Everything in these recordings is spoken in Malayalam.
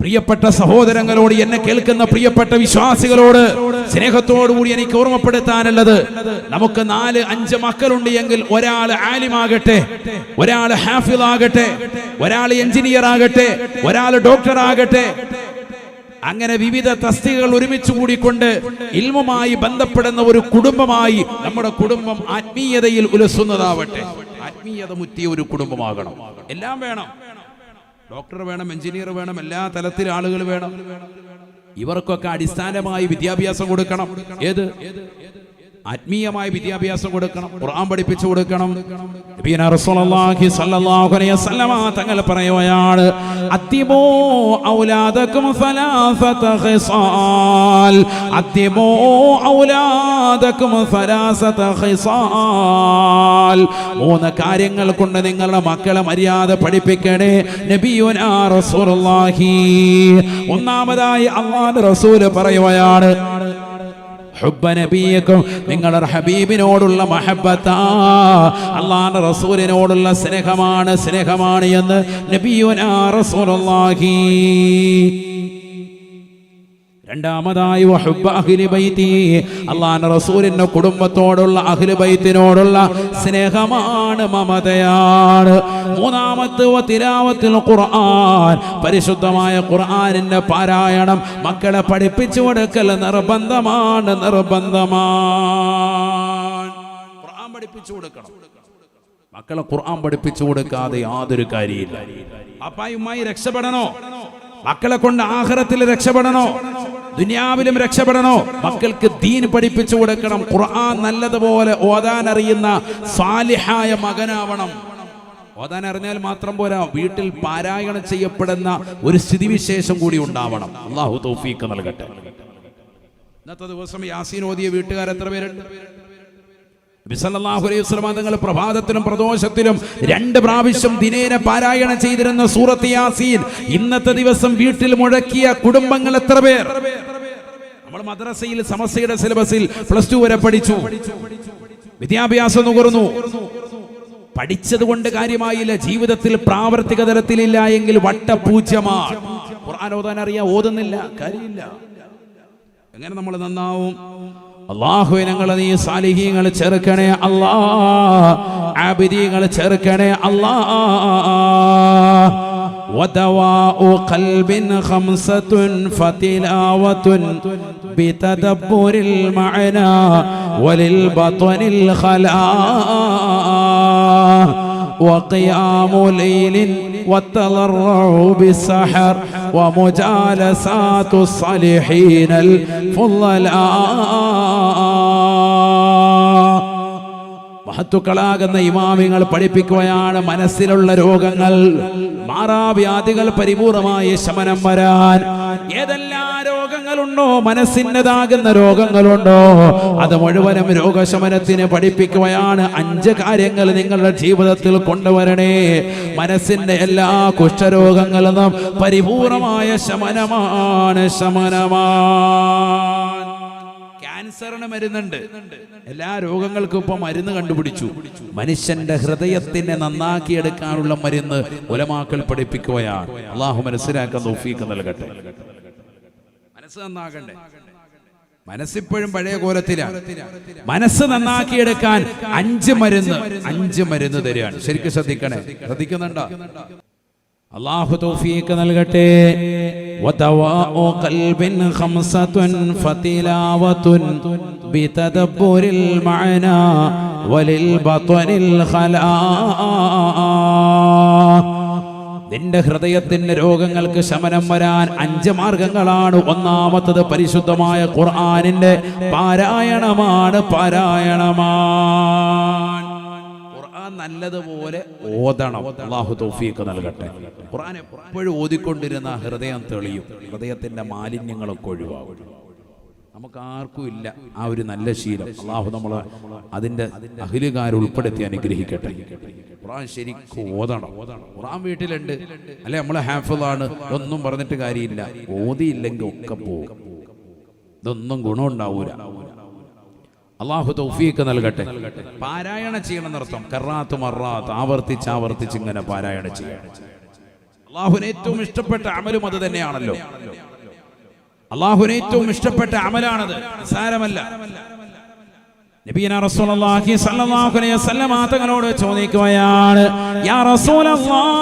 പ്രിയപ്പെട്ട സഹോദരങ്ങളോട് എന്നെ കേൾക്കുന്ന പ്രിയപ്പെട്ട വിശ്വാസികളോട് സ്നേഹത്തോടുകൂടി എനിക്ക് ഓർമ്മപ്പെടുത്താനുള്ളത് നമുക്ക് നാല് അഞ്ച് മക്കളുണ്ട് എങ്കിൽ ഒരാൾ ആലിമാകട്ടെ ഒരാൾ ഹാഫിൽ ആകട്ടെ ഒരാൾ എഞ്ചിനീയർ ആകട്ടെ ഒരാൾ ഡോക്ടർ ആകട്ടെ അങ്ങനെ വിവിധ തസ്തികകൾ ഒരുമിച്ച് കൂടിക്കൊണ്ട് ഇൽമുമായി ബന്ധപ്പെടുന്ന ഒരു കുടുംബമായി നമ്മുടെ കുടുംബം ആത്മീയതയിൽ ഉലസുന്നതാവട്ടെ. ആത്മീയത മുറ്റിയ ഒരു കുടുംബമാകണം. എല്ലാം വേണം. ഡോക്ടർ വേണം എഞ്ചിനീയർ വേണം എല്ലാ തലത്തിൽ ആളുകൾ വേണം. ഇവർക്കൊക്കെ അടിസ്ഥാനമായി വിദ്യാഭ്യാസം കൊടുക്കണം. ഏത്? ആത്മീയമായ വിദ്യാഭ്യാസം കൊടുക്കണം ഖുർആൻ പഠിപ്പിച്ചു കൊടുക്കണം. റസൂലുള്ളാഹി സ്വല്ലല്ലാഹു അലൈഹി വസല്ലമ തങ്ങൾ പറയുകയാണ് ഔലാദകും ഔലാദകും മൂന്ന് കാര്യങ്ങൾ കൊണ്ട് നിങ്ങളുടെ മക്കളെ മര്യാദ പഠിപ്പിക്കണേ നബിയുനാ റസൂലുള്ളാഹി. ഒന്നാമതായി അള്ളാഹുവിന്റെ റസൂൽ പറയുകയാണ് ഹുബ്ബ നബിയക്കും നിങ്ങളുടെ ഹബീബിനോടുള്ള മഹബത്താ. അള്ളാഹുവിന്റെ റസൂലിനോടുള്ള സ്നേഹമാണ് സ്നേഹമാണ് എന്ന് നബിയുനാ റസൂലുള്ളാഹി. രണ്ടാമതായി അള്ളാൻ റസൂലിന്റെ കുടുംബത്തോടുള്ള അഖില ബൈത്തിനോടുള്ള സ്നേഹമാണ് മമതയാണ്. മൂന്നാമത്തെ തിരാവത്തിൽ ഖുർആൻ. പരിശുദ്ധമായ ഖുർആനിന്റെ പാരായണം മക്കളെ പഠിപ്പിച്ചു കൊടുക്കൽ നിർബന്ധമാണ് നിർബന്ധമാണ്. ഖുർആൻ പഠിപ്പിച്ചു കൊടുക്കണം. മക്കളെ ഖുർആൻ പഠിപ്പിച്ചു കൊടുക്കാതെ യാതൊരു കാര്യമില്ല അപ്പായുമായി രക്ഷപ്പെടണോ? മക്കളെ കൊണ്ട് ആഹാരത്തിൽ രക്ഷപ്പെടണോ? ദുനിയാവിലും രക്ഷപ്പെടണോ? മക്കൾക്ക് ദീൻ പഠിപ്പിച്ചു കൊടുക്കണം. ഖുർആൻ നല്ലതുപോലെ ഓതാൻ അറിയുന്ന സാലിഹായ മകനാവണം. ഓതാൻ അറിഞ്ഞാൽ മാത്രം പോരാ വീട്ടിൽ പാരായണം ചെയ്യപ്പെടുന്ന ഒരു സ്ഥിതിവിശേഷം കൂടി ഉണ്ടാവണം. അള്ളാഹു തൗഫീഖ് നൽകട്ടെ. ഇന്നത്തെ ദിവസം യാസീൻ ഓതിയ വീട്ടുകാർ എത്ര പേരുണ്ട്? തങ്ങൾ പ്രഭാതത്തിലും പ്രദോഷത്തിലും രണ്ട് പ്രാവശ്യം ദിനേന പാരായണം ചെയ്തിരുന്ന സൂറത്ത് യാസീൻ. ഇന്നത്തെ ദിവസം വീട്ടിൽ മുഴക്കിയ കുടുംബങ്ങൾ എത്ര പേർ? നമ്മൾ മദ്രസയിൽ സമസ്യയുടെ സിലബസിൽ പ്ലസ് ടു വരെ പഠിച്ചു. വിദ്യാഭ്യാസം നുകർന്നു പഠിച്ചത് കൊണ്ട് കാര്യമായില്ല. ജീവിതത്തിൽ പ്രാവർത്തിക തലത്തിലില്ല എങ്കിൽ വട്ടപൂജ്യമാണ്. ഖുർആൻ ഓതാൻ അറിയാ ഓതുന്നില്ല കാര്യമില്ല. എങ്ങനെ നമ്മൾ നന്നാവും? അള്ളാഹുവെ ഞങ്ങളെ നീ സാലിഹീങ്ങൾ ചേർക്കണേ അല്ലാ ആബിദീങ്ങൾ ചേർക്കണേ അല്ലാ ودواء قلب خمسة فتلاوة بتدبر المعنى وللبطن الخلاء وقيام ليل والتضرع بالسحر ومجالسات الصالحين الفضلاء മഹത്തുക്കളാകുന്ന ഇമാമിങ്ങൾ പഠിപ്പിക്കുകയാണ് മനസ്സിലുള്ള രോഗങ്ങൾ മാറാവ്യാധികൾ പരിപൂർണമായി ശമനം വരാൻ ഏതെല്ലാം രോഗങ്ങളുണ്ടോ മനസ്സിന്റെതാകുന്ന രോഗങ്ങളുണ്ടോ? അത് മുഴുവനും രോഗശമനത്തിന് പഠിപ്പിക്കുകയാണ്. അഞ്ച് കാര്യങ്ങൾ നിങ്ങളുടെ ജീവിതത്തിൽ കൊണ്ടുവരണേ. മനസ്സിന്റെ എല്ലാ കുഷ്ഠരോഗങ്ങളിൽ നിന്നും പരിപൂർണമായ ശമനമാണ് ശമനമാണ്. ക്യാൻസറിന് മരുന്നുണ്ട്. എല്ലാ രോഗങ്ങൾക്കും ഇപ്പൊ മരുന്ന് കണ്ടുപിടിച്ചു. മനുഷ്യന്റെ ഹൃദയത്തിനെ നന്നാക്കിയെടുക്കാനുള്ള മരുന്ന് ഉലമാക്കൾ പഠിപ്പിക്കുകയാണ്. അള്ളാഹു മനസ്സിലാക്കാൻ നൽകട്ടെ. മനസ്സ് നന്നാകണ്ടേ മനസ്സിപ്പോഴും പഴയ കോലത്തിലാണ് മനസ്സ് നന്നാക്കിയെടുക്കാൻ അഞ്ച് മരുന്ന് അഞ്ച് മരുന്ന് തരികയാണ് ശരിക്കും ശ്രദ്ധിക്കണേ ശ്രദ്ധിക്കുന്നുണ്ടോ അള്ളാഹു തൗഫീഖ് നൽകട്ടെ ودواء قلب خمسة فتلاوة بتدبر المعنى وللبطن الخلاء നിന്റെ ഹൃദയത്തിന്റെ രോഗങ്ങൾക്ക് ശമനം വരാൻ അഞ്ച് മാർഗങ്ങളാണ്. ഒന്നാമത്തത് പരിശുദ്ധമായ ഖുർആനിന്റെ പാരായണമാണ് പാരായണമാണ്. ഖുർആൻ നല്ലതുപോലെ ഓതണം. അള്ളാഹു തൗഫീഖ് നൽകട്ടെ. ഖുർആൻ എപ്പോഴും ഓതിക്കൊണ്ടിരുന്ന ഹൃദയം തെളിയും. ഹൃദയത്തിന്റെ മാലിന്യങ്ങളൊക്കെ ഒഴിവാകും. നമുക്ക് ആർക്കും ഇല്ല ആ ഒരു നല്ല ശീലം. അള്ളാഹു നമ്മൾ അതിന്റെ അഖിലുകാർ ഉൾപ്പെടുത്തി അനുഗ്രഹിക്കട്ടെ. ഖുർആൻ ശരിക്കും ഓതണം? ഖുറാൻ വീട്ടിലുണ്ട്. അല്ലെ നമ്മൾ ഹാഫിളാണ്. ഒന്നും പറഞ്ഞിട്ട് കാര്യമില്ല. ഓതിയില്ലെങ്കിൽ ഒക്കെ പോകും ഇതൊന്നും ഗുണമുണ്ടാവൂല അള്ളാഹു തൗഫീഖ് നൽകട്ടെ. പാരായണം ചെയ്യണം എന്നർത്ഥം കറാത്ത് മറാത്ത് ആവർത്തിച്ച് ആവർത്തിച്ച് ഇങ്ങനെ പാരായണം ചെയ്യണം. അള്ളാഹുവിന് ഏറ്റവും ഇഷ്ടപ്പെട്ട അമലും അത് തന്നെയാണല്ലോ. അള്ളാഹുവിന് ഏറ്റവും ഇഷ്ടപ്പെട്ട അമലാണത്. നിസ്സാരമല്ല. നബീന റസൂലുള്ളാഹി സ്വല്ലല്ലാഹു അലൈഹി തങ്ങളോട് ചോദിക്കുകയാണ് യാ റസൂലല്ലാഹ്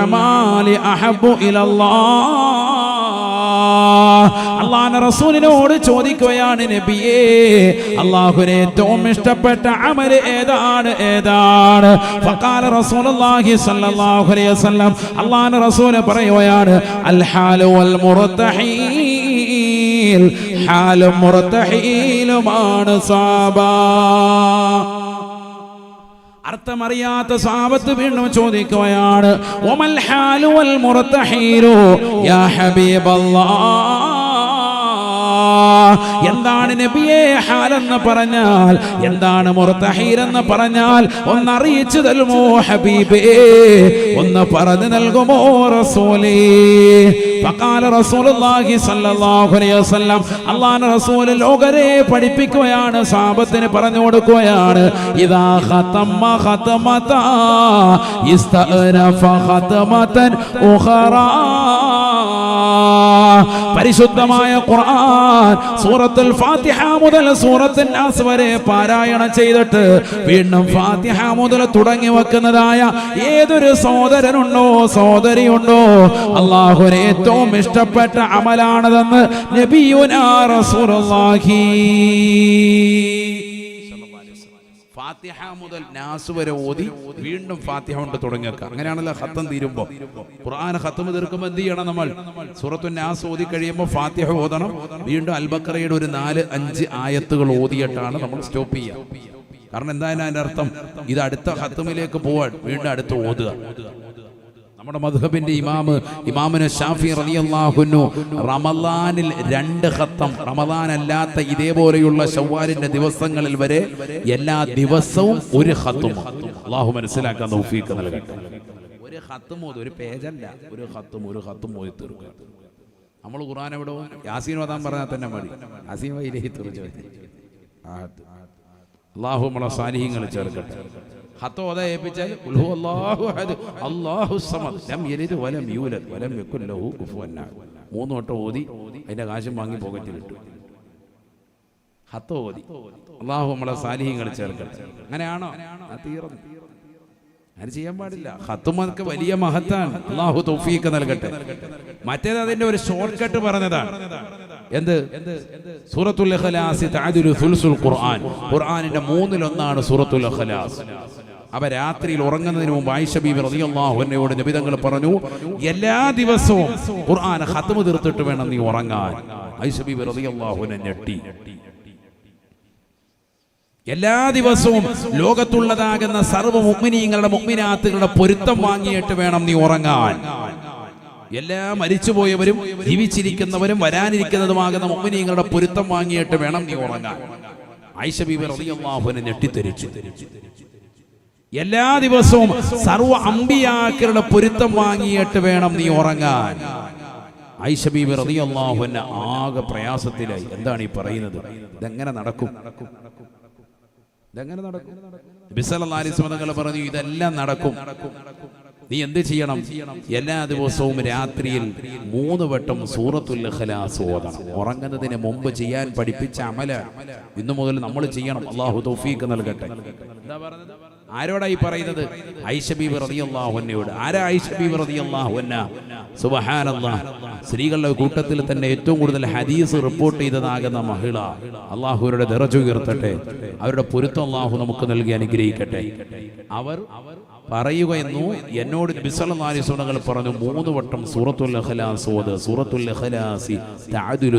അമാലി അഹബ്ബു റസൂലിനോട് ചോദിക്കുകയാണ് നബിയേ അള്ളാഹുവിന് ഏറ്റവും ഇഷ്ടപ്പെട്ട അമൽ ഏതാണ്? ഏതാണ്? ഫഖാല റസൂലുള്ളാഹി സ്വല്ലല്ലാഹു അലൈഹി വസല്ലം അൽ മുർതഹീൽ ഹാലും മുറത്തഹീലുമാണ് അർത്ഥമറിയാത്ത സാപത്ത് വീണ്ടും ചോദിക്കുകയാണ് ഒമൽ ഹാലു വൽ മുർതഹീലു യാ ഹബീബല്ലാഹ് എന്താണ് നബിയെ ഹാലെന്ന് പറഞ്ഞാൽ? എന്താണ് മുർത്തഹീർ എന്ന് പറഞ്ഞാൽ? ഒന്ന് അറിയിച്ചു തരുമോ ഹബീബേ? ഒന്ന് പറഞ്ഞു നൽകുമോ റസൂലേ? ഫഖാല റസൂലുള്ളാഹി الله അലൈഹി വസല്ലം അല്ലാഹുവിന്റെ റസൂൽ ലോകരെ പഠിപ്പിക്കുകയാണ് സാബത്തിന് പറഞ്ഞു കൊടുക്കുകയാണ്. ഇദാ ഖതമ ഖതമത ഇസ്തഅനഫ ഖതമതൻ ഉഖറാ. പരിശുദ്ധമായ ഖുർആൻ സൂറത്തുൽ ഫാത്തിഹ മുതൽ സൂറത്തുൽ നാസ് വരെ പാരായണം ചെയ്തിട്ട് വീണ്ടും ഫാത്തിഹ മുതൽ തുടങ്ങി വെക്കുന്നതായ ഏതൊരു സഹോദരനുണ്ടോ സഹോദരിയുണ്ടോ അള്ളാഹുവിന് ഏറ്റവും ഇഷ്ടപ്പെട്ട അമലാണതെന്ന് നബിയുനാ റസൂലുള്ളാഹി. ഫാത്തിഹ മുതൽ നാസ് വരെ ഓതി വീണ്ടും ഫാത്തിഹ കൊണ്ട് തുടങ്ങിയേക്കാം അങ്ങനെയാണല്ലോ ഖത്തം തീരുമ്പോ. ഖുർആൻ ഖത്തം തീർക്കുമ്പോൾ എന്ത് ചെയ്യണം നമ്മൾ? സൂറത്തു നാസ് ഓതി കഴിയുമ്പോൾ ഫാത്തിഹ ഓതണം. വീണ്ടും അൽബക്കറയുടെ ഒരു നാല് അഞ്ച് ആയത്തുകൾ ഓതിയിട്ടാണ് നമ്മൾ സ്റ്റോപ്പ് ചെയ്യുക. കാരണം എന്തായാലും അതിന്റെ അർത്ഥം ഇത് അടുത്ത ഖത്തമിലേക്ക് പോവാൻ വീണ്ടും അടുത്ത് ഓതുക. നമ്മുടെ മധുഹബിന്റെ ഇമാമ് ഇമാമിന് ഷാഫി റളിയല്ലാഹുന്നു റമദാനിൽ രണ്ട് ഹത്തം റമദാൻ അല്ലാത്ത ഇതേപോലെയുള്ള ഷവ്വാലിന്റെ ദിവസങ്ങളിൽ വരെ എല്ലാ ദിവസവും ഒരു ഹത്തും അള്ളാഹു മനസ്സിലാക്കാൻ തൗഫീഖ് നൽകട്ടെ. ഒരു ഹത്തും ഓത് ഒരു പേജല്ല. ഒരു ഹത്തും ഒരു ഖത്തും ഓതി തീർക്കുക. നമ്മൾ ഖുർആൻ എവിടെ യാസീൻ ഓതാൻ പറഞ്ഞാൽ തന്നെ മതി. യാസീൻ വൈലഹി തീർച്ചു അള്ളാഹു നമ്മളെ സാന്നിധ്യങ്ങൾ ചേർക്കട്ടെ. ഹത്തോ അതെ ഏൽപ്പിച്ചാൽ അല്ലാഹു സമദ് ലം യലിദ് വലം യൂലദ് വലം യകുൽ ലഹു കുഫുവൻ മൂന്ന് വട്ടം ഓതി അതിന്റെ കാശും വാങ്ങി പോക്കറ്റിലിട്ടു ഹത്തോ ഓതി. അള്ളാഹു നമ്മളെ സാലിഹ്യങ്ങൾ ചേർക്കട്ടെ അങ്ങനെയാണോ? തീർന്നു. അങ്ങനെ ചെയ്യാൻ പാടില്ല. ഹത്തുമൊക്കെ വലിയ മഹത്താണ്. അള്ളാഹു തൗഫീഖ് നൽകട്ടെ. മറ്റേത് അതിന്റെ ഒരു ഷോർട്ട് കട്ട് പറഞ്ഞതാണ്. എന്ത്? സൂറത്തുൽ ഖുർആൻ. ഖുർആനിന്റെ മൂന്നിലൊന്നാണ് സൂറത്തുൽ ഇഖ്ലാസ്. അവ രാത്രിയിൽ ഉറങ്ങുന്നതിന് മുമ്പ് ആയിഷ ബീബി റളിയല്ലാഹു അൻഹയോട് നബിതങ്ങൾ പറഞ്ഞു എല്ലാ ദിവസവും ഖുർആൻ ഖത്മ തീർത്തിട്ട് വേണം നീ ഉറങ്ങാൻ. ആയിഷ ബീബി അൻഹ ഞെട്ടി. എല്ലാ ദിവസവും ലോകത്തുള്ളതാകുന്ന സർവ മുഗ്മിനീങ്ങളുടെ മുഗ്മിനാത്തുകളുടെ പൊരുത്തം വാങ്ങിയിട്ട് വേണം നീ ഉറങ്ങാൻ. എല്ലാ മരിച്ചുപോയവരും ജീവിച്ചിരിക്കുന്നവരും വരാനിരിക്കുന്നതുമാകുന്ന മുഗ്മിനീങ്ങളുടെ പൊരുത്തം വാങ്ങിയിട്ട് വേണം നീ ഉറങ്ങാൻ. റളിയല്ലാഹുവിനെ ഞെട്ടിത്തെരിച്ചു എല്ലാ ദിവസവും സർവ അമ്പിയാക്കളുടെ പൊരുത്തം വാങ്ങിയിട്ട് വേണം നീ ഉറങ്ങാൻ. ആയിഷ ബീബി റളിയല്ലാഹുവിനെ ആകെ പ്രയാസത്തിലായി. എന്താണ് ഈ പറയുന്നത്? ഇതെങ്ങനെ നടക്കും? ഇതെങ്ങനെ നടക്കും? ബിസലിസ്മതങ്ങൾ പറഞ്ഞു ഇതെല്ലാം നടക്കും. നീ എന്ത് ചെയ്യണം? എല്ലാ ദിവസവും രാത്രിയിൽ മൂന്ന് വട്ടം സൂറത്തുൽ ഓതണം. ഉറങ്ങുന്നതിന് മുമ്പ് ചെയ്യാൻ പഠിപ്പിച്ച അമല ഇന്നു മുതൽ നമ്മൾ ചെയ്യണം. അള്ളാഹു തൗഫീഖ് നൽകട്ടെ. എന്താ പറഞ്ഞത്? ആരോടാ ഈ പറയുന്നത്? ഐഷബീബ് റളിയല്ലാഹു അൻഹയോട്. ആരാ ഐഷബീബ് റളിയല്ലാഹു അൻഹ? സുബ്ഹാനല്ലാഹ് സ്ത്രീകളുടെ കൂട്ടത്തിൽ തന്നെ ഏറ്റവും കൂടുതൽ ഹദീസ് റിപ്പോർട്ട് ചെയ്തതാകുന്ന മഹിള. അള്ളാഹുരുടെ ദറജ ഉയർത്തട്ടെ. അവരുടെ പൊരുത്തം അള്ളാഹു നമുക്ക് നൽകി അനുഗ്രഹിക്കട്ടെ. അവർ പറയുകയെന്നു എന്നോട് ബിസലനാലിസുണകൾ പറഞ്ഞു മൂന്ന് വട്ടം സൂറത്തുൽ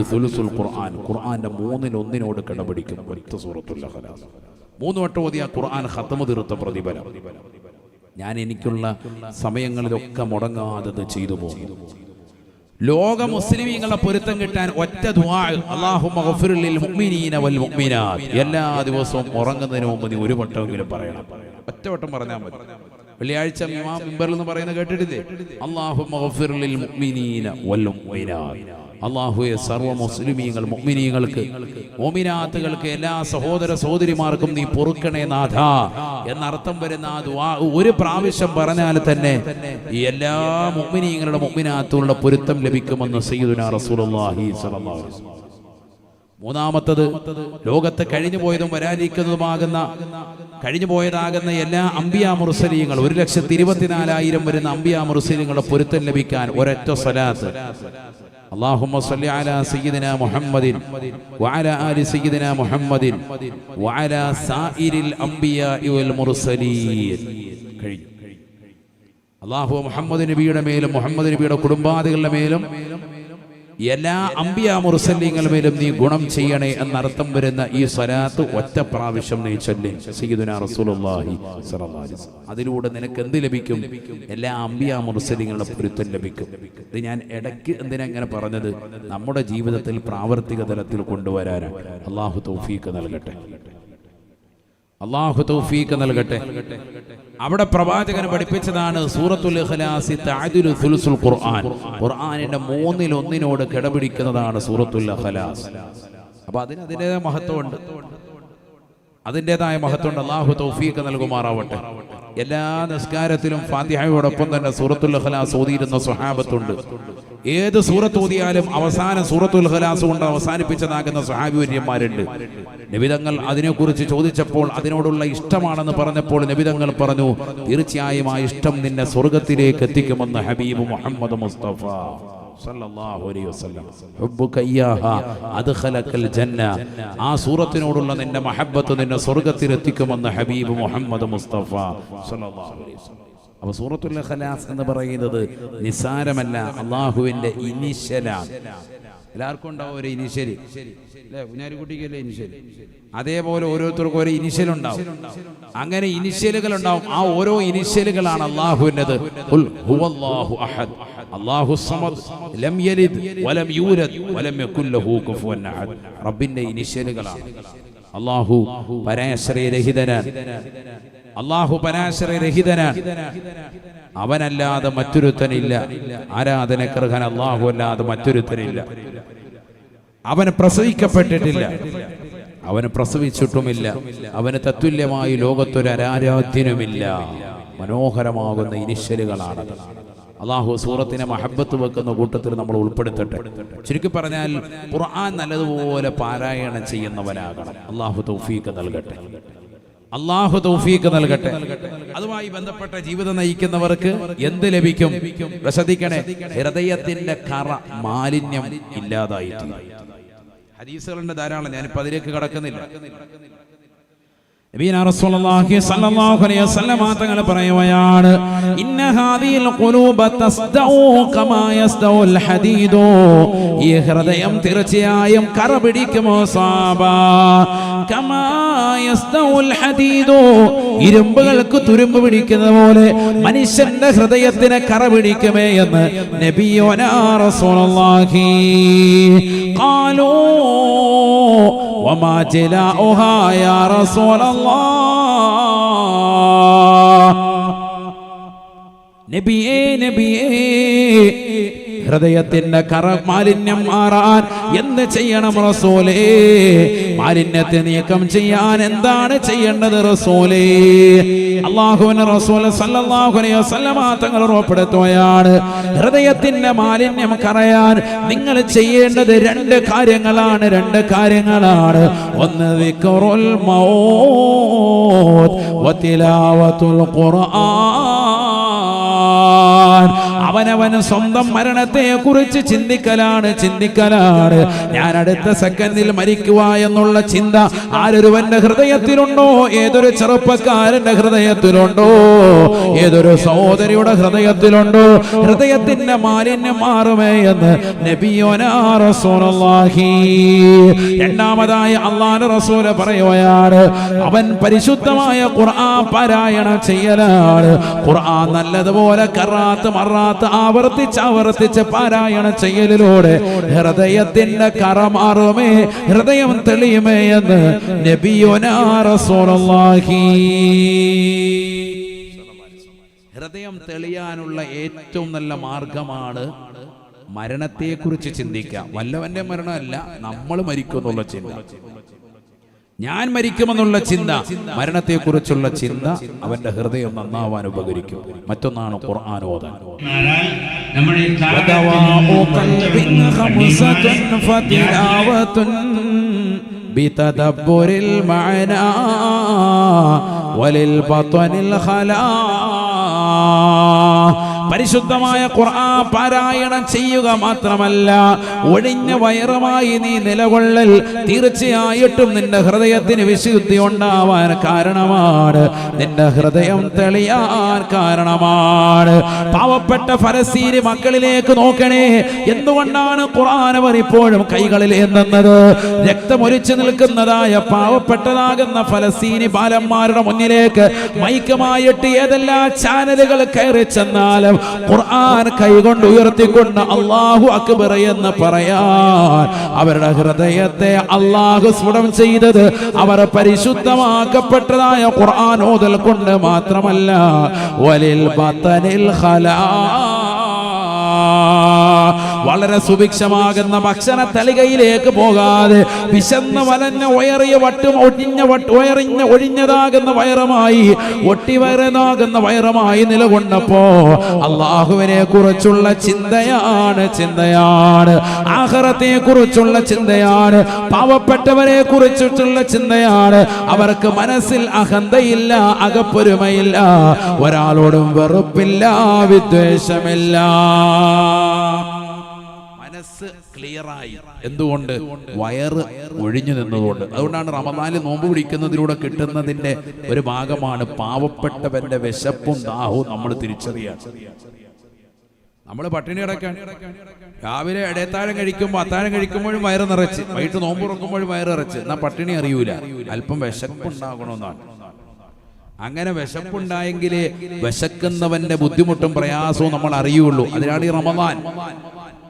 സൂറത്തുൽ ഖുർആൻ. ഖുർആന്റെ മൂന്നിൽ ഒന്നിനോട് കിടപിടിക്കും. ഒറ്റ സൂറത്തുൽ മൂന്ന് വട്ടം ഓതിയ ഖുർആൻ ഹത്തമു തീർത്ത പ്രതിഫലം. ഞാൻ എനിക്കുള്ള സമയങ്ങളിലൊക്കെ മുടങ്ങാതെ ചെയ്തു പോകും ലോക മുസ്ലിമീങ്ങളുടെ പൊരുത്തം കിട്ടാൻ ഒറ്റ എല്ലാ ദിവസവും ഉറങ്ങുന്നതിന് മുമ്പ് നീ ഒരു വട്ടമെങ്കിലും പറയണം. ഒറ്റ വട്ടം പറഞ്ഞാൽ മതി. വെള്ളിയാഴ്ച ഇമാം മിമ്പറിൽ നിന്ന് പറയുന്നത് കേട്ടിട്ടില്ലേ? അള്ളാഹു ഗഫിർ ലിൽ മുഅ്മിനീന വൽ മുഅ്മിനാത്ത് അള്ളാഹുയെ സർവ മുസ്ലിമീങ്ങൾ മുഅ്മിനീങ്ങൾക്ക് മോമിനാത്തുകൾക്ക് എല്ലാ സഹോദര സഹോദരിമാർക്കും നീ പൊറുക്കണേ നാഥ. എന്നർത്ഥം വരുന്ന ആ ദുആ ഒരു പ്രാവശ്യം പറഞ്ഞാൽ തന്നെ ഈ എല്ലാ മുഅ്മിനീങ്ങളുടെ മുഅ്മിനാത്തുകളുടെ പൊരുത്തം ലഭിക്കുമെന്ന് സയ്യിദുനാ റസൂലുള്ളാഹി സ്വല്ലല്ലാഹു അലൈഹി വസല്ലം മൂന്നാമത്തത് ലോകത്ത് കഴിഞ്ഞു പോയതും വരാനിരിക്കുന്നതുമാകുന്ന കഴിഞ്ഞു പോയതാകുന്ന എല്ലാ അമ്പിയ മുർസലീങ്ങൾ ഒരു ലക്ഷത്തി ഇരുപത്തിനാലായിരം വരുന്ന അമ്പിയ മുർസലീങ്ങളുടെ പൊരുത്തം ലഭിക്കാൻ ഒരൊറ്റ സ്വലാത്ത് اللهم صل على سيدنا محمد وعلى آل سيدنا محمد وعلى سائر الأنبياء والمرسلين കഴിഞ്ഞു അള്ളാഹു മുഹമ്മദ് നബിയുടെ മേലും മുഹമ്മദ് നബിയുടെ കുടുംബാദികളുടെ മേലും എല്ലാ അമ്പിയ മുർസല്യങ്ങളുടെ മേലും നീ ഗുണം ചെയ്യണേ എന്നർത്ഥം വരുന്ന ഈ സ്വലാത്ത് ഒറ്റ പ്രാവശ്യം നീ ചൊല്ലി. അതിലൂടെ നിനക്ക് എന്ത് ലഭിക്കും? എല്ലാ അമ്പിയ മുർസല്യങ്ങളുടെ പൊരുത്തം ലഭിക്കും. ഇത് ഞാൻ ഇടയ്ക്ക് എന്തിനാ ഇങ്ങനെ പറഞ്ഞത്? നമ്മുടെ ജീവിതത്തിൽ പ്രാവർത്തിക തലത്തിൽ കൊണ്ടുവരാനാണ് അള്ളാഹു തൗഫീക്ക് നൽകട്ടെ. അള്ളാഹു തൗഫീഖ് നൽകട്ടെ. അവിടെ പ്രവാചകൻ പഠിപ്പിച്ചതാണ് സൂറത്തുൽ ഇഖ്ലാസി തഅദിലു സുൽസുൽ ഖുർആൻ. ഖുർആനിന്റെ മൂന്നിൽ ഒന്നിനോട് കിടപിടിക്കുന്നതാണ് സൂറത്തുൽ ഇഖ്ലാസ്. അപ്പൊ അതിന് അതിന്റെതായ മഹത്വമുണ്ട്. അതിന്റെതായ മഹത്വമുണ്ട്. അള്ളാഹു തൗഫീഖ് നൽകുമാറാവട്ടെ. എല്ലാ നിസ്കാരത്തിലും ഫാത്തിഹയോടൊപ്പം തന്നെ സൂറത്തുൽ ഇഖ്ലാസ് ഓതിയിരുന്ന സ്വഹാബത്തുണ്ട്. ഏത് സൂറത്ത് ഓതിയാലും അവസാന സൂറത്തുൽ ഹലാസ് കൊണ്ട് അവസാനിപ്പിച്ചതാകുന്ന സഹാബിവര്യന്മാരുണ്ട് നിബിതങ്ങൾ അതിനെക്കുറിച്ച് ചോദിച്ചപ്പോൾ അതിനോടുള്ള ഇഷ്ടമാണെന്ന് പറഞ്ഞപ്പോൾ നിബിതങ്ങൾ പറഞ്ഞു തീർച്ചയായും ആ ഇഷ്ടം നിന്നെ സ്വർഗത്തിലേക്ക് എത്തിക്കുമെന്ന് ഹബീബ് മുഹമ്മദ് മുസ്തഫ ആ സൂറത്തിനോടുള്ള നിന്റെ മഹബത്ത് നിന്നെ സ്വർഗത്തിൽ എത്തിക്കുമെന്ന് ഹബീബ് മുഹമ്മദ് മുസ്തഫ സല്ലല്ലാഹു അലൈഹി വസല്ലം. അപ്പൊ സൂറത്തുൽ ഖലാസ് എന്ന് പറയുന്നത് നിസാരമല്ല അള്ളാഹുവിന്റെ ഇനിശ്വലാണ് എല്ലാവർക്കും ഉണ്ടാവും ഒരു ഇനിശ്വലി അല്ലേ? Initially initial? അതേപോലെ ഓരോരുത്തർക്കും ഓരോ ഇനിഷ്യൽ ഉണ്ടാവും അങ്ങനെ ഇനിഷ്യലുകൾ ഉണ്ടാവും ആ ഓരോ ഇനിഷ്യലുകളാണ് അള്ളാഹുവിന്റെത് റബ്ബിന്റെ ഇനിഷ്യലുകളാണ്. അള്ളാഹു പരാശ്രയരഹിതനാണ് അല്ലാഹു പരാശ്രയരഹിതനാണ് അവനല്ലാതെ മറ്റൊരുത്തനില്ല. ആരാധനക്കർഹൻ അള്ളാഹു അല്ലാതെ മറ്റൊരുത്തനില്ല. അവന് പ്രസവിക്കപ്പെട്ടിട്ടില്ല. അവന് പ്രസവിച്ചിട്ടുമില്ല. അവന് തത്തുല്യമായി ലോകത്തൊരു അരാരാധ്യനുമില്ല മനോഹരമാകുന്ന ഇനിഷ്യലുകളാണത്. അള്ളാഹു സൂറത്തിനെ മഹബത്ത് വെക്കുന്ന കൂട്ടത്തിൽ നമ്മൾ ഉൾപ്പെടുത്തട്ടെ. ചുരുക്കി പറഞ്ഞാൽ ഖുർആൻ നല്ലതുപോലെ പാരായണം ചെയ്യുന്നവനാകണം. അള്ളാഹു തൗഫീഖ് നൽകട്ടെ. അള്ളാഹു തൗഫീഖ് നൽകട്ടെ. അതുമായി ബന്ധപ്പെട്ട ജീവിതം നയിക്കുന്നവർക്ക് എന്ത് ലഭിക്കും? ശ്രദ്ധിക്കണേ ഹൃദയത്തിന്റെ കറ മാലിന്യം ഇല്ലാതായിട്ടുണ്ട്. ഹരീസുകളുടെ ധാരാളം ഞാനിപ്പോ അതിലേക്ക് കടക്കുന്നില്ല നബീന റസൂലുള്ളാഹി സ്വല്ലല്ലാഹു അലൈഹി വസല്ലം ഈ ഹൃദയം ഇരുമ്പുകൾക്ക് തുരുമ്പ് പിടിക്കുന്ന പോലെ മനുഷ്യന്റെ ഹൃദയത്തിന് കറ പിടിക്കുമേ എന്ന് നബിയോനാഹി കാലോ ഓഹായ റസോളം നബിയേ നബിയേ ഹൃദയത്തിന്റെ കറ മാലിന്യം മാറാൻ എന്ത് ചെയ്യണം റസൂലേ? മാലിന്യത്തെ നീക്കം ചെയ്യാൻ എന്താണ് ചെയ്യേണ്ടത് റസൂലേ? അള്ളാഹുവിന് റസൂൽ സല്ലല്ലാഹു അലൈഹി വസല്ലമ തങ്ങൾ ഉറപ്പെടുത്തുകയാണ്. ഹൃദയത്തിന്റെ മാലിന്യം കറയാൻ നിങ്ങൾ ചെയ്യേണ്ടത് രണ്ട് കാര്യങ്ങളാണ്. രണ്ട് കാര്യങ്ങളാണ്. ഒന്ന് വിക്കറുൽ മൗത്ത് വതിലാവത്തുൽ ഖുർആൻ. അവനവൻ സ്വന്തം മരണത്തെ കുറിച്ച് ചിന്തിക്കലാണ് ചിന്തിക്കലാണ്. ഞാൻ അടുത്ത സെക്കൻഡിൽ മരിക്കുക എന്നുള്ള ചിന്ത ആരൊരുവന്റെ ഹൃദയത്തിലുണ്ടോ? ഏതൊരു ചെറുപ്പക്കാരന്റെ ഹൃദയത്തിലുണ്ടോ? ഏതൊരു സഹോദരിയുടെ ഹൃദയത്തിലുണ്ടോ? ഹൃദയത്തിന്റെ മാലിന്യം മാറുമേ എന്ന് നബിയോനാഹി രണ്ടാമതായി അള്ളാൻ റസൂൽ പറയുകയാണ് അവൻ പരിശുദ്ധമായ ഖുർആൻ പാരായണം ചെയ്യലാണ്. ഖുർആൻ നല്ലതുപോലെ കറാത്ത് മറാത്ത് ആവർത്തിച്ച് ആവർത്തിച്ച് പാരായണം ചെയ്യലിലൂടെ ഹൃദയത്തിന്റെ കറ മാറുമേ ഹൃദയം തെളിയുമേ എന്ന് നബിയോനാ റസൂലുള്ളാഹി. ഹൃദയം തെളിയാനുള്ള ഏറ്റവും നല്ല മാർഗമാണ് മരണത്തെക്കുറിച്ച് ചിന്തിക്കാം വല്ലവന്റെ മരണമല്ല നമ്മൾ മരിക്കുന്നുള്ള ചിന്ത. ഞാൻ മരിക്കുമെന്നുള്ള ചിന്ത മരണത്തെക്കുറിച്ചുള്ള ചിന്ത അവന്റെ ഹൃദയം നന്നാവാൻ ഉപകരിക്കും മറ്റൊന്നാണ് ഖുർആൻ ഓതാൻ എന്നാൽ നമ്മുടെ ഈ ودواء قلب خمسة കാലഘട്ടത്തിൽ فتلاوة بتدبر المعنى وللبطن الخلاء പരിശുദ്ധമായ ഖുർആൻ പാരായണം ചെയ്യുക മാത്രമല്ല ഒഴിഞ്ഞ വയറുമായി നീ നിലകൊള്ളൽ തീർച്ചയായിട്ടും നിന്റെ ഹൃദയത്തിന് വിശുദ്ധി ഉണ്ടാവാൻ കാരണമാണ്. നിന്റെ ഹൃദയം തെളിയാൻ കാരണമാണ്. പാവപ്പെട്ട ഫലസ്തീന് മക്കളിലേക്ക് നോക്കണേ എന്തുകൊണ്ടാണ് ഖുർആൻ അവർ ഇപ്പോഴും കൈകളിൽ എന്തെന്നത് രക്തമൊലിച്ചു നിൽക്കുന്നതായ പാവപ്പെട്ടതാകുന്ന ഫലസ്തീനി ബാലന്മാരുടെ മുന്നിലേക്ക് മൈക്കുമായിട്ട് ഏതെല്ലാം ചാനലുകൾ കയറി ചെന്നാലും ഖുർആൻ കൈകൊണ്ട് ഉയർത്തിക്കൊണ്ട് അള്ളാഹു അക്ബർ എന്ന് പറയാൻ അവരുടെ ഹൃദയത്തെ അള്ളാഹു സ്ഫുടം ചെയ്തത് അവർ പരിശുദ്ധമാക്കപ്പെട്ടതായ ഖുർആൻ ഓതൽ കൊണ്ട് മാത്രമല്ല വലിൽ ബത്തനിൽ ഖലാ വളരെ സുഭിക്ഷമാകുന്ന ഭക്ഷണ തലികയിലേക്ക് പോകാതെ വിശന്ന് വലഞ്ഞ ഉയറിയ വട്ടും ഒഴിഞ്ഞ വട്ട് ഉയറിഞ്ഞ ഒഴിഞ്ഞതാകുന്ന വയറുമായി ഒട്ടിവരനാകുന്ന വയറുമായി നിലകൊണ്ടപ്പോ അള്ളാഹുവിനെ കുറിച്ചുള്ള ചിന്തയാണ് ചിന്തയാണ്. ആഹാരത്തെ കുറിച്ചുള്ള ചിന്തയാണ്. പാവപ്പെട്ടവരെ കുറിച്ചിട്ടുള്ള ചിന്തയാണ്. അവർക്ക് മനസ്സിൽ അഹന്തയില്ല അകപ്പൊരുമയില്ല. ഒരാളോടും വെറുപ്പില്ല വിദ്വേഷമില്ല. ക്ലിയറായി. എന്തുകൊണ്ട്? വയറ് ഒഴിഞ്ഞു നിന്നതുകൊണ്ട്. അതുകൊണ്ടാണ് റമദാനിൽ നോമ്പ് പിടിക്കുന്നതിലൂടെ കിട്ടുന്നതിന്റെ ഒരു ഭാഗമാണ് പാവപ്പെട്ടവന്റെ വിശപ്പും ദാഹവും നമ്മൾ തിരിച്ചറിയാൻ. നമ്മൾ പട്ടിണി കിടക്കാൻ രാവിലെ ഇടയത്താഴം കഴിക്കുമ്പോൾ അത്താഴം കഴിക്കുമ്പോഴും വയറ് നിറച്ച്. വൈകിട്ട് നോമ്പ് തുറക്കുമ്പോഴും വയറ് നിറച്ച്. എന്നാ പട്ടിണി അറിയൂല. അല്പം വിശപ്പുണ്ടാകണമെന്നാണ്. അങ്ങനെ വിശപ്പുണ്ടായെങ്കിലേ വിശക്കുന്നവന്റെ ബുദ്ധിമുട്ടും പ്രയാസവും നമ്മൾ അറിയുള്ളൂ. അതിനാണ് ഈ റമദാൻ.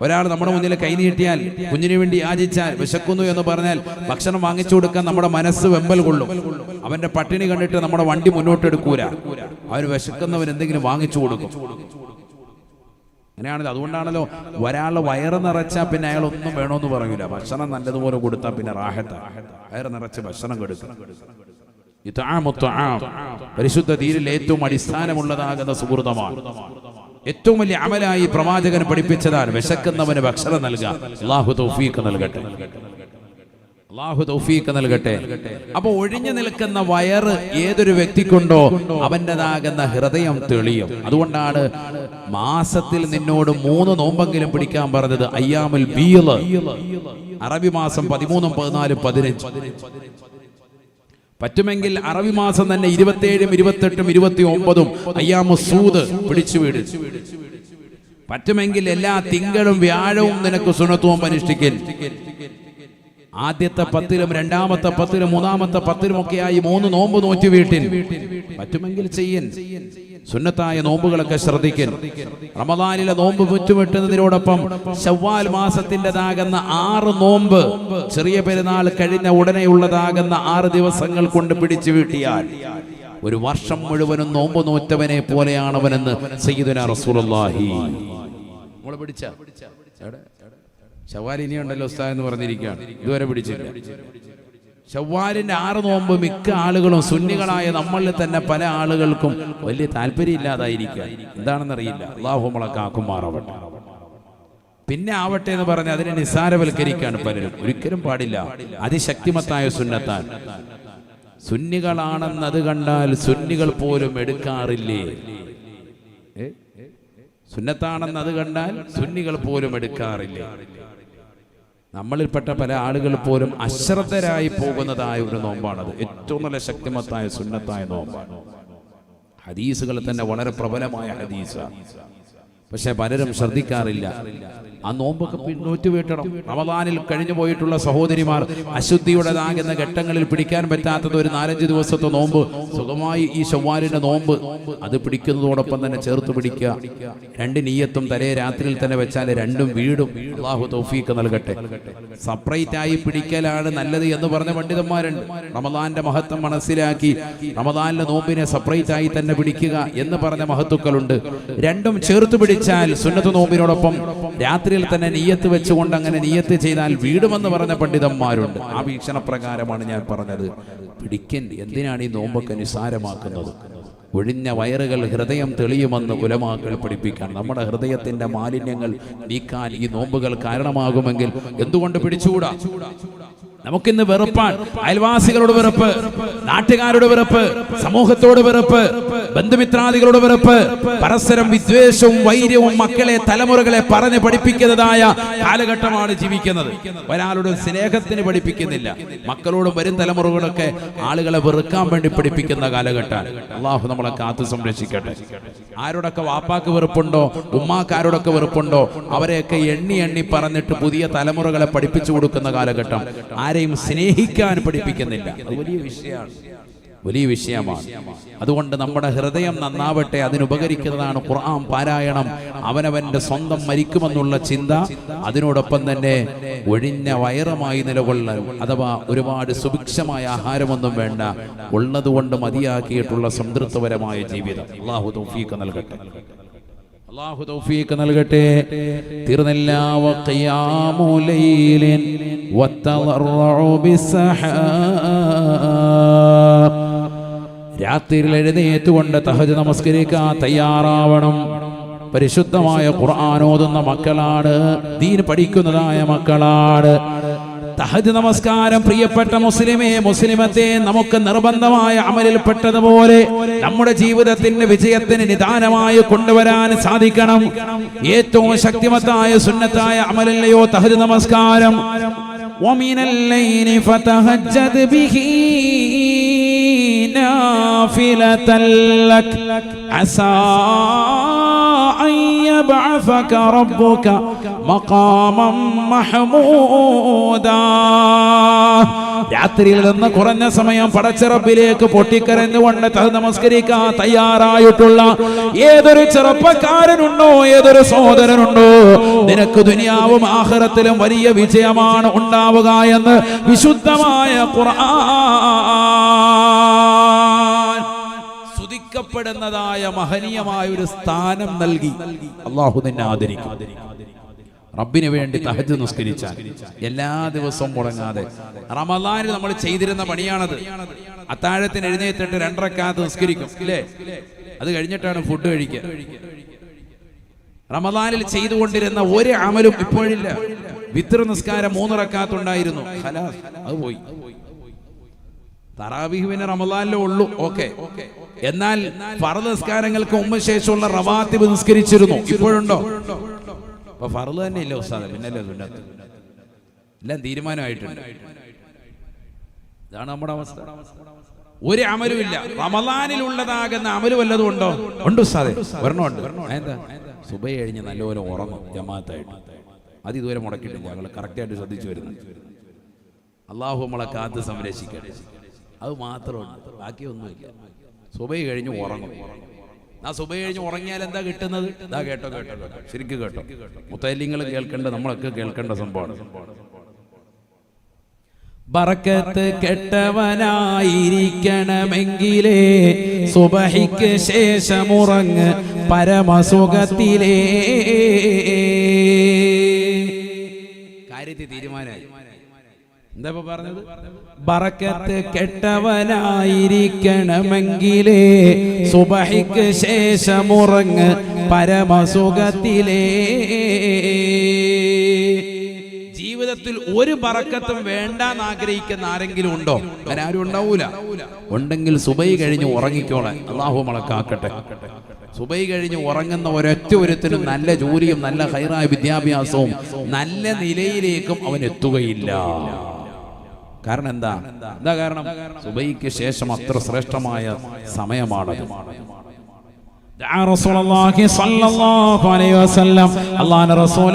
ഒരാൾ നമ്മുടെ മുന്നിൽ കൈനീട്ടിയാൽ കുഞ്ഞിനു വേണ്ടി യാചിച്ചാൽ വിശക്കുന്നു എന്ന് പറഞ്ഞാൽ ഭക്ഷണം വാങ്ങിച്ചു കൊടുക്കാൻ നമ്മുടെ മനസ്സ് വെമ്പൽ കൊള്ളും. അവന്റെ പട്ടിണി കണ്ടിട്ട് നമ്മുടെ വണ്ടി മുന്നോട്ട് എടുക്കൂല. അവർ വിശക്കുന്നവൻ എന്തെങ്കിലും വാങ്ങിച്ചു കൊടുക്കും. അങ്ങനെയാണല്ലോ അതുകൊണ്ടാണല്ലോ ഒരാളെ വയറ് നിറച്ചാൽ പിന്നെ അയാൾ ഒന്നും വേണമെന്ന് പറയൂല. ഭക്ഷണം നല്ലതുപോലെ കൊടുത്താൽ പിന്നെ റാഹത്ത. വയറ് നിറച്ച് ഭക്ഷണം കൊടുക്കും. ഇത്ആമു ത്വആം. പരിശുദ്ധ തീരിൽ ഏറ്റവും അടിസ്ഥാനമുള്ളതാകുന്ന സുഹൃതമാണ്. ഏറ്റവും വലിയ അമലായി പ്രവാചകൻ പഠിപ്പിച്ചതാണ് വിശക്കുന്നവന് ഭക്ഷണം നൽകുക. അള്ളാഹു തൗഫീഖ് നൽകട്ടെ. അള്ളാഹു തൗഫീഖ് നൽകട്ടെ. അപ്പൊ ഒഴിഞ്ഞു നിൽക്കുന്ന വയറ് ഏതൊരു വ്യക്തിക്കുണ്ടോ അവന്റെതാകുന്ന ഹൃദയം തെളിയും. അതുകൊണ്ടാണ് മാസത്തിൽ നിന്നോട് മൂന്ന് നോമ്പെങ്കിലും പിടിക്കാൻ പറഞ്ഞത് അയ്യാമുൽ ബീൾ. അറബി മാസം പതിമൂന്നും പതിനാലും പതിനഞ്ച്. പറ്റുമെങ്കിൽ അറബി മാസം തന്നെ ഇരുപത്തിയേഴും ഇരുപത്തെട്ടും ഇരുപത്തി ഒമ്പതും അയ്യാമു സൂദ് പിടിച്ചു വീട്. പറ്റുമെങ്കിൽ എല്ലാ തിങ്കളും വ്യാഴവും നിനക്ക് സുനത്വം അനുഷ്ഠിക്കൽ ആദ്യത്തെ പത്തിലും രണ്ടാമത്തെ പത്തിലും മൂന്നാമത്തെ പത്തിലും ഒക്കെയായി മൂന്ന് നോമ്പ് നോറ്റി വീട്ടിൽ പറ്റുമെങ്കിൽ ചെയ്യൻ. സുന്നത്തായ നോമ്പുകളൊക്കെ ശ്രദ്ധിക്കൻ. റമദാനിലെ നോമ്പ് മുറ്റുവിട്ടുന്നതിനോടൊപ്പം ശവ്വാൽ മാസത്തിന്റെതാകുന്ന ആറ് നോമ്പ് ചെറിയ പെരുന്നാൾ കഴിഞ്ഞ ഉടനെയുള്ളതാകുന്ന ആറ് ദിവസങ്ങൾ കൊണ്ട് പിടിച്ചു വീട്ടിയാൽ ഒരു വർഷം മുഴുവനും നോമ്പ് നോറ്റവനെ പോലെയാണവനെന്ന് സയ്യിദുന റസൂലുള്ളാഹി. നമ്മളെ പിടിച്ച? ശവ്വാൽ ഇനിയുണ്ടല്ലോ ഉസ്താദ് എന്ന് പറഞ്ഞിരിക്കുകയാണ്. ഇതുവരെ പിടിച്ചില്ല. ശവ്വാലിന്റെ ആറ് നോമ്പ് മിക്ക ആളുകളും സുന്നികളായ നമ്മളിൽ തന്നെ പല ആളുകൾക്കും വലിയ താല്പര്യമില്ലാതായിരിക്കുക. എന്താണെന്നറിയില്ല. അള്ളാഹു മുളക്കാക്കുമാറാവട്ടെ പിന്നെ ആവട്ടെ എന്ന് പറഞ്ഞ് അതിനെ നിസ്സാരവൽക്കരിക്കാണ് പലരും. ഒരിക്കലും പാടില്ല. അതിശക്തിമത്തായ സുന്നത്താൻ. സുന്നികളാണെന്നത് കണ്ടാൽ സുന്നികൾ പോലും എടുക്കാറില്ലേ? സുന്നത്താണെന്നത് കണ്ടാൽ സുന്നികൾ പോലും എടുക്കാറില്ലേ? നമ്മളിൽപ്പെട്ട പല ആളുകൾ പോലും അശ്രദ്ധരായി പോകുന്നതായ ഒരു നോമ്പാണത്. ഏറ്റവും നല്ല ശക്തിമത്തായ സുന്നത്തായ നോമ്പാണ്. ഹദീസുകൾ തന്നെ വളരെ പ്രബലമായ ഹദീസാണ് പക്ഷെ പലരും ശ്രദ്ധിക്കാറില്ല. ആ നോമ്പൊക്കെ പിന്നോറ്റ് വീട്ടണം. റമദാനിൽ കഴിഞ്ഞു പോയിട്ടുള്ള സഹോദരിമാർ അശുദ്ധിയുടേതാകുന്ന ഘട്ടങ്ങളിൽ പിടിക്കാൻ പറ്റാത്തത് ഒരു നാലഞ്ച് ദിവസത്തെ നോമ്പ്. സുഖമായി ഈ ചൊവ്വാലിന്റെ നോമ്പ്. അത് പിടിക്കുന്നതോടൊപ്പം തന്നെ ചേർത്ത് പിടിക്കുക. രണ്ട് നീയത്തും തലേ രാത്രിയിൽ തന്നെ വെച്ചാൽ രണ്ടും വീടും. അള്ളാഹു തൗഫീക്ക് നൽകട്ടെ. സെപ്പറേറ്റ് ആയി പിടിക്കലാണ് നല്ലത് എന്ന് പറഞ്ഞ പണ്ഡിതന്മാരുണ്ട്. റമദാന്റെ മഹത്വം മനസ്സിലാക്കി റമദാനിലെ നോമ്പിനെ സെപ്പറേറ്റ് ആയി തന്നെ പിടിക്കുക എന്ന് പറഞ്ഞ മഹത്തുക്കളുണ്ട്. രണ്ടും ചേർത്ത് പിടിച്ച് പിടിച്ചാൽ സുന്നത്ത് നോമ്പിനോടൊപ്പം രാത്രിയിൽ തന്നെ നീയത്ത് വെച്ചുകൊണ്ട് അങ്ങനെ നീയത്ത് ചെയ്താൽ വീടുമെന്ന് പറഞ്ഞ പണ്ഡിതന്മാരുണ്ട്. ആ വീക്ഷണപ്രകാരമാണ് ഞാൻ പറഞ്ഞത്. പിടിക്കണ്ടി എന്തിനാണ് ഈ നോമ്പൊക്കെ നിസാരമാക്കുന്നത് ഒഴിഞ്ഞ വയറുകൾ ഹൃദയം തെളിയുമെന്ന് കുലമാക്കൾ പഠിപ്പിക്കാൻ. നമ്മുടെ ഹൃദയത്തിന്റെ മാലിന്യങ്ങൾ നീക്കാൻ ഈ നോമ്പുകൾ കാരണമാകുമെങ്കിൽ എന്തുകൊണ്ട് പിടിച്ചുകൂടാ? നമുക്കിന്ന് വെറുപ്പാണ്. അയൽവാസികളോട് വെറുപ്പ് നാട്ടുകാരുടെ വെറുപ്പ് സമൂഹത്തോട് വെറുപ്പ് ബന്ധുമിത്രാദികളോട് വെറുപ്പ് പരസ്പരം വിദ്വേഷവും വൈര്യവും മക്കളെ തലമുറകളെ പറഞ്ഞ് പഠിപ്പിക്കുന്നതായ കാലഘട്ടമാണ് ജീവിക്കുന്നത്. ഒരാളുടെ സ്നേഹത്തിന് പഠിപ്പിക്കുന്നില്ല. മക്കളോടും വരും തലമുറകളൊക്കെ ആളുകളെ വെറുക്കാൻ വേണ്ടി പഠിപ്പിക്കുന്ന കാലഘട്ടമാണ്. അള്ളാഹു നമ്മളെ കാത്തു സംരക്ഷിക്കട്ടെ. ആരോടൊക്കെ വാപ്പാക്ക് വെറുപ്പുണ്ടോ ഉമ്മാക്കാരോടൊക്കെ വെറുപ്പുണ്ടോ അവരെയൊക്കെ എണ്ണി എണ്ണി പറഞ്ഞിട്ട് പുതിയ തലമുറകളെ പഠിപ്പിച്ചു കൊടുക്കുന്ന കാലഘട്ടം ആരെയും സ്നേഹിക്കാൻ പഠിപ്പിക്കുന്നില്ല. അത് വലിയ വിഷയമാണ്. വലിയ വിഷയമാണ്. അതുകൊണ്ട് നമ്മുടെ ഹൃദയം നന്നാവട്ടെ അതിനുപകരിക്കുന്നതാണ് ഖുർആൻ പാരായണം. അവനവന്റെ സ്വന്തം മരിക്കുമെന്നുള്ള ചിന്ത അതിനോടൊപ്പം തന്നെ ഒഴിഞ്ഞ വയറുമായി നിലകൊള്ളൽ അഥവാ ഒരുപാട് സുഭിക്ഷമായ ആഹാരമൊന്നും വേണ്ട ഉള്ളതുകൊണ്ട് മതിയാക്കിയിട്ടുള്ള സംതൃപ്തപരമായ ജീവിതം. അള്ളാഹു തൗഫീഖ് നൽകട്ടെ. അള്ളാഹു തൗഫീഖ് നൽകട്ടെ. തിരുനെല്ലാ വഖിയാമു ലൈലിൻ വത്തളറഉ ബിസ്സഹാബ് രാത്രിയിൽ എഴുന്നേറ്റുകൊണ്ട് തഹജ് നമസ്കരിക്കാൻ തയ്യാറാവണം. പരിശുദ്ധമായ ഖുർആാനോതുന്ന മക്കളാണ് ദീൻ പഠിക്കുന്നതായ മക്കളാണ്. തഹജ് നമസ്കാരം പ്രിയപ്പെട്ട മുസ്ലിമേ മുസ്ലിമത്തെ നമുക്ക് നിർബന്ധമായ അമലിൽ പെട്ടതുപോലെ നമ്മുടെ ജീവിതത്തിന്റെ വിജയത്തിന് നിദാനമായി കൊണ്ടുവരാൻ സാധിക്കണം. ഏറ്റവും ശക്തിമത്തായ സുന്നത്തായ അമലല്ലയോ തഹജ് നമസ്കാരം. ഒമിനല്ലൈനി ഫതഹജ്ജദ് ബിഹി. نافلة لك عسى أن يبعثك ربك مقاما محمودا രാത്രിയിൽ നിന്ന് കുറഞ്ഞ സമയം പടച്ചിറപ്പിലേക്ക് പൊട്ടിക്കരഞ്ഞുകൊണ്ട് തഹ നമസ്കരിക്കാൻ തയ്യാറായിട്ടുള്ള ഏതൊരു ചെറുപ്പക്കാരനുണ്ടോ ഏതൊരു സഹോദരനുണ്ടോ നിനക്ക് ദുനിയാവും ആഹ്റത്തിലും വലിയ വിജയമാണ് ഉണ്ടാവുക എന്ന് വിശുദ്ധമായ ഖുർആൻ സ്തുതിക്കപ്പെടുന്നതായ മഹനീയമായ ഒരു സ്ഥാനം നൽകി. അള്ളാഹു നിന്നെ ആദരിക്കും. റബ്ബിന് വേണ്ടി തഹജ് നിസ്കരിച്ചാൽ എല്ലാ ദിവസവും മുടങ്ങാതെ. റമദാനിൽ നമ്മൾ ചെയ്തിരുന്ന പണിയാണത്. അത്താഴത്തിന് എഴുന്നേറ്റിട്ട് രണ്ടരക്കാത്ത് നിസ്കരിക്കും ഇല്ലേ? അത് കഴിഞ്ഞിട്ടാണ് ഫുഡ് കഴിക്കുക. റമദാനിൽ ചെയ്തുകൊണ്ടിരുന്ന ഒരു അമലും ഇപ്പോഴില്ല. വിത്ര നിസ്കാരം മൂന്നിറക്കാത്തുണ്ടായിരുന്നു അത് പോയി. തറാവിഹ് പിന്നെ റമദാനിലേ ഉള്ളൂ. ഓക്കെ. എന്നാൽ ഫറദ് നിസ്കാരങ്ങൾക്ക് മുമ്പ് ശേഷമുള്ള റവാത്തിബ് നിസ്കരിച്ചിരുന്നു. ഇപ്പോഴുണ്ടോ? അപ്പൊ ഫറദ് തന്നെ ഇല്ല ഉസ്താദ്? പിന്നല്ലേ സുന്നത്ത്? എല്ലാം തീരുമാനമായിട്ടുണ്ട്. ഇതാണ് നമ്മുടെ അവസ്ഥ. ഒരു അമലുമില്ല ഉള്ളതാകുന്ന അമൽ വല്ലതും ഉണ്ടോ? ഉണ്ട് ഉസ്താദെ. ഒരെണ്ണമുണ്ട് എന്താ സുബൈ കഴിഞ്ഞ് നല്ലപോലെ ഉറങ്ങും ജമാഅത്തായിട്ട്. അത് ഇതുവരെ മുടക്കിയിട്ടില്ല. ഞങ്ങൾ കറക്റ്റായിട്ട് ശ്രദ്ധിച്ചു വരുന്നു. അള്ളാഹു നമ്മളെ കാത്ത് സംരക്ഷിക്കട്ടെ. അത് മാത്രമാണ് ബാക്കിയൊന്നുമില്ല. സുബൈ കഴിഞ്ഞ് ഉറങ്ങും. ആ സുബൈ കഴിഞ്ഞ് ഉറങ്ങിയാൽ എന്താ കിട്ടുന്നത്? ഇതാ കേട്ടോ കേട്ടോ കേട്ടോ. ശരിക്കും കേട്ടോ. മുത്തല്ലിങ്ങൾ കേൾക്കേണ്ട നമ്മളൊക്കെ കേൾക്കേണ്ട സംഭവമാണ്. ബറക്കത്ത് കെട്ടവനായിരിക്കണമെങ്കിലേ സുബഹിക്ക് ശേഷമുറങ്ങ് പരമസുഖത്തിലേ. കാര്യത്തിൽ തീരുമാനമായി. എന്താ പറഞ്ഞത്? ബറക്കത്ത് കെട്ടവനായിരിക്കണമെങ്കിലേ സുബഹിക്ക് ശേഷമുറങ്ങ് പരമസുഖത്തിലേ. ജീവിതത്തിൽ ഒരു ബറക്കത്തും വേണ്ടാന്ന് ആഗ്രഹിക്കുന്ന ആരെങ്കിലും ഉണ്ടോ? അങ്ങനെ ആരും ഉണ്ടാവൂല. ഉണ്ടെങ്കിൽ സുബൈ കഴിഞ്ഞ് ഉറങ്ങിക്കോളെ അള്ളാഹു മളക്കാക്കട്ടെ സുബൈ കഴിഞ്ഞ് ഉറങ്ങുന്ന ഒരൊറ്റ ഒരുത്തിനും നല്ല ജോലിയും നല്ല ഹൈറായ വിദ്യാഭ്യാസവും നല്ല നിലയിലേക്കും അവൻ എത്തുകയില്ല. കാരണം എന്താ? എന്താ കാരണം? സുബൈക്ക് ശേഷം അത്ര ശ്രേഷ്ഠമായ സമയമാണ്. ഉമ്മത്തി അല്ലാഹുവിന്റെ റസൂൽ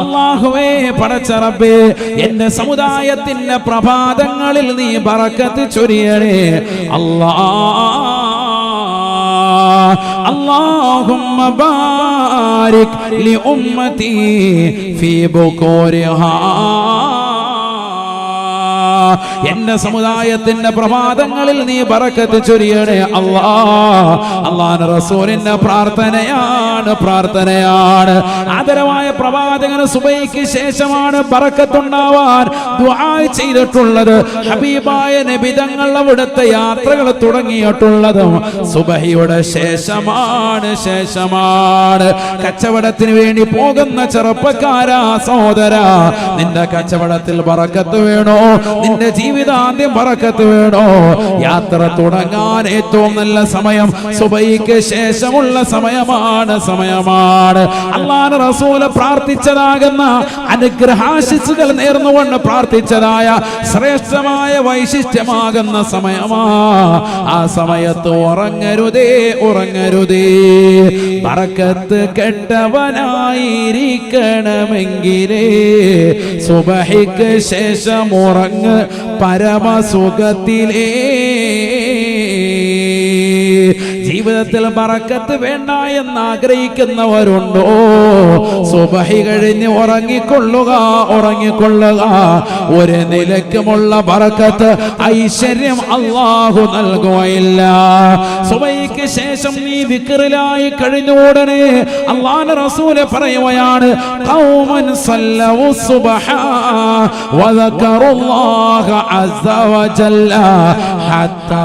അള്ളാഹുവേ പടച്ചറബേ എന്റെ സമുദായത്തിന്റെ പ്രഭാതങ്ങളിൽ നീ ബറക്കത്ത് ചൊരിയണേ അല്ലാ اللهم بارك لأمتي في بكورها എന്റെ സമുദായത്തിന്റെ പ്രഭാതങ്ങളിൽ നീ പറക്കത്ത് ചൊരിയണേ അള്ളാ അള്ളാൻ റസൂലിന്റെ പ്രാർത്ഥനയാണ് പ്രാർത്ഥനയാണ്. ആദരവായ പ്രവാചകന് സുബൈക്ക് ശേഷമാണ് പറക്കത്തുണ്ടാവാൻ ചെയ്തിട്ടുള്ളത്. ഹബീബായ നബിതങ്ങൾ അവിടുത്തെ യാത്രകൾ തുടങ്ങിയിട്ടുള്ളതും സുബഹിയുടെ ശേഷമാണ് ശേഷമാണ്. കച്ചവടത്തിന് വേണ്ടി പോകുന്ന ചെറുപ്പക്കാരാ സഹോദര നിന്റെ കച്ചവടത്തിൽ പറക്കത്ത് വേണോ? നിന്റെ ജീവിതാന്ത്യം പറക്കത്ത് വേണോ? യാത്ര തുടങ്ങാൻ ഏറ്റവും നല്ല സമയം സുബൈക്ക് ശേഷമുള്ള സമയമാണ് സമയമാണ്. അള്ളാഹ് റസൂൽ പ്രാർത്ഥിച്ചതാകുന്ന അനുഗ്രഹാശിസുകൾ നേർന്നുകൊണ്ട് പ്രാർത്ഥിച്ചതായ ശ്രേഷ്ഠമായ വൈശിഷ്ട്യമാകുന്ന സമയമാ. ആ സമയത്ത് ഉറങ്ങരുതേ ഉറങ്ങരുതേ. പറക്കത്ത് കെട്ടവനായിരിക്കണമെങ്കിലേ സുബഹിക്ക് ശേഷം ഉറങ്ങ്. പരമസുഖത്തിലേ ജീവിതത്തിൽ ബറക്കത്ത് വേണ്ട എന്ന് ആഗ്രഹിക്കുന്നവരുണ്ടോ? സുബഹി കഴിഞ്ഞ് ഉറങ്ങിക്കൊള്ളുക ഉറങ്ങിക്കൊള്ളുക. ഒരു നിലക്കുമുള്ള ബറക്കത്ത് ഐശ്വര്യം അള്ളാഹു നൽകുകയില്ല. സുബൈക്ക് ശേഷം നീ വിക്കറിലായി കഴിഞ്ഞ ഉടനെ അള്ളാഹ് റസൂൽ പറയുകയാണ് അശ വദക്കറുല്ലാഹ അസ്സ ഹത്താ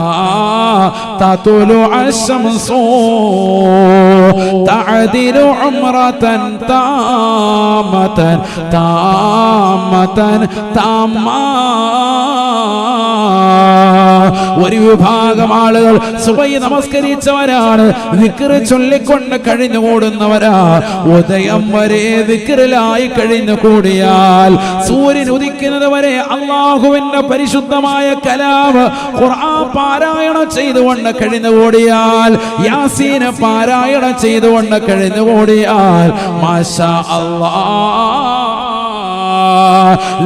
തതുലുഅ الشمس تعدل عمرة تامة تامة تامة. ഒരു വിഭാഗം ആളുകൾ സുബൈ നമസ്കരിച്ചവരാണ്. വിക്റ് ചൊല്ലിക്കൊണ്ട് കഴിഞ്ഞു കൂടുന്നവരാ. ഉദയം വരെ നിക്കറിലായി കഴിഞ്ഞു കൂടിയാൽ സൂര്യൻ ഉദിക്കുന്നത് വരെ അള്ളാഹുവിന്റെ പരിശുദ്ധമായ കലാവ് ഖുർആൻ പാരായണം ചെയ്തുകൊണ്ട് കഴിഞ്ഞു കൂടിയാൽ യാസീന പാരായണം ചെയ്തുകൊണ്ട് കഴിഞ്ഞു കൂടിയാൽ മാഷ അല്ലാഹ്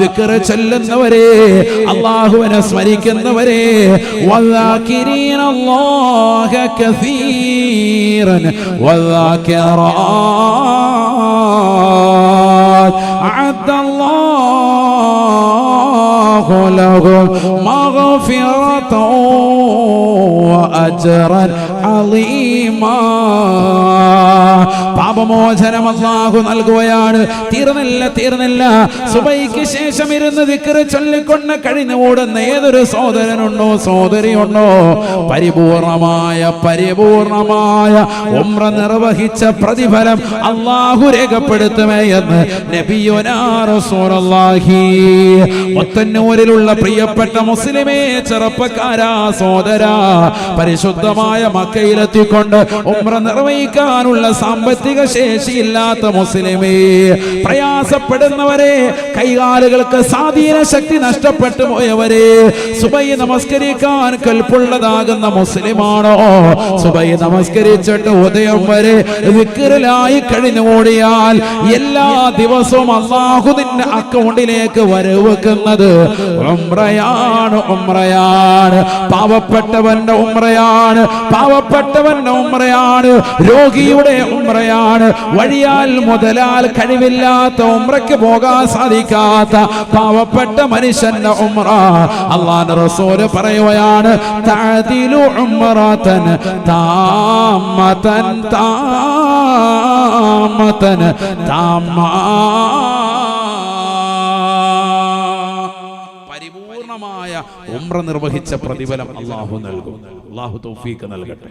ദിക്റ് ചൊല്ലുന്നവരെ അള്ളാഹുവിനെ സ്മരിക്കുന്നവരെ വദാകിരീന അല്ലാഹ കസീറൻ വദാകിറാത്ത് അഅദ്ദ അല്ലാഹു ലഹും وأجرا عظيما. പാപമോചനം അല്ലാഹു നൽകുകയാണ്. തീർന്നില്ല തീർന്നില്ല. സുബൈക്ക് ശേഷം ഇരുന്ന് ദിക്റ് ചൊല്ലിക്കൊണ്ട് കഴിഞ്ഞു ഓടുന്ന ഏതൊരു സഹോദരനുണ്ടോ സഹോദരിയുണ്ടോ? പരിപൂർണമായ പരിപൂർണമായ ഉമ്ര നിർവഹിച്ച പ്രതിഫലം അള്ളാഹു രേഖപ്പെടുത്തുമേ എന്ന് റസൂലുള്ളാഹി. പ്രിയപ്പെട്ട മുസ്ലിമേ ചെറുപ്പക്കാരാ സോദരാ പരിശുദ്ധമായ മക്കയിലെത്തിക്കൊണ്ട് ഉമ്ര നിർവഹിക്കാനുള്ള സാമ്പത്തിക ശേഷിയില്ലാത്ത മുസ്ലിമേ പ്രയാസപ്പെടുന്നവരെ കൈകാലുകൾക്ക് സ്വാധീന ശക്തി നഷ്ടപ്പെട്ടു പോയവരെ സുബൈ നമസ്കരിക്കാൻ കൽപ്പുള്ളതാകുന്ന മുസ്ലിമാണോ? സുബൈ നമസ്കരിച്ചിട്ട് ഉദയം വരെ വിക്കറിലായി കഴിഞ്ഞു ഓടിയാൽ എല്ലാ ദിവസവും അള്ളാഹു നിന്റെ അക്കൗണ്ടിലേക്ക് വരവെക്കുന്നത് ഉംറയാണ് ഉമ്രയാണ്. പാവപ്പെട്ടവന്റെ ഉമ്രയാണ് പാവപ്പെട്ടവന്റെ ഉമ്രയാണ്. രോഗിയുടെ ഉമ്രയാണ്. വഴിയാൽ മുതലാൽ കഴിവില്ലാത്ത ഉമ്രയ്ക്ക് പോകാൻ സാധിക്കാത്ത പാവപ്പെട്ട മനുഷ്യന്റെ ഉമ്ര. അള്ളാന്റെ റസൂൽ പറയുകയാണ് താതിലു ഉമ്രതൻ താമതൻ താമതൻ താമാ ഉംറ നിർവഹിച്ച പ്രതിഫലം അള്ളാഹു നൽകും. അള്ളാഹു തൗഫീഖ് നൽകട്ടെ.